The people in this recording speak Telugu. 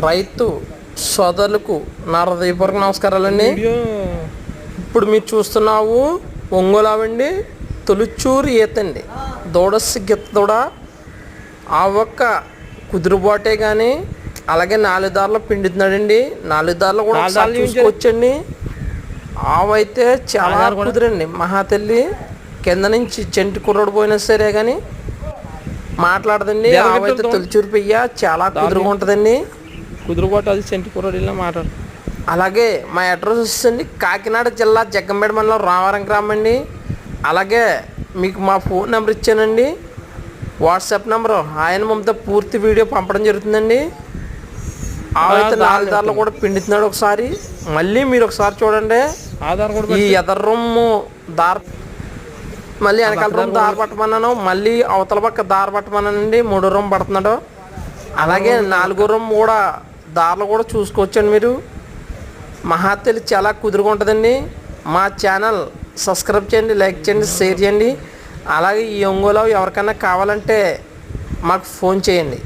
రైతు సోదరులకు నా హృదయపూర్వక నమస్కారాలండి ఇప్పుడు మీరు చూస్తున్నావు ఒంగోలావండి తొలిచూరు ఈతండి. దూడస్సి గిత్త దూడ ఆ ఒక్క కుదురుబాటే కానీ అలాగే నాలుగు దారిలో పిండుతున్నాడండి. నాలుగు దారిలో కూడా. చూసుకోవచ్చండి. ఆవైతే చాలా కుదిరండి. మహాతల్లి కింద నుంచి చెంటి కుర్రోడు పోయినా సరే కానీ మాట్లాడదండి. ఆవైతే తొలిచూరు పెయ్య చాలా కుదురుగా ఉంటుందండి. కుదురుబాటు అది సెంటి కుర్రాడు ఇలా మాట్లాడు. అలాగే మా అడ్రస్ వచ్చేసండి కాకినాడ జిల్లా జగ్గంపేట మండలం రామవరం గ్రామం అండి. అలాగే మీకు మా ఫోన్ నెంబర్ ఇచ్చానండి. వాట్సాప్ నెంబర్ ఆయన మమ్మతో పూర్తి వీడియో పంపడం జరుగుతుందండి. ఆవైతే నాలుగు దారిలో కూడా పిండుతున్నాడు ఒకసారి. మళ్ళీ మీరు ఒకసారి చూడండి. ఆధార్ కూడా ఈ ఎదర్ రొమ్ము దార మళ్ళీ వెనకాల రొమ్ము దారి పట్టమన్నాను. మళ్ళీ అవతల పక్క దారి పట్టమన్నానండి. మూడో రొమ్ము పడుతున్నాడు. అలాగే నాలుగో రొమ్ము కూడా దారిలో కూడా చూసుకోవచ్చండి మీరు. మహాతెలి చాలా కుదురుగా ఉంటుందండి. మా ఛానల్ సబ్స్క్రైబ్ చేయండి లైక్ చేయండి షేర్ చేయండి. అలాగే ఈ ఒంగోలో ఎవరికైనా కావాలంటే మాకు ఫోన్ చేయండి.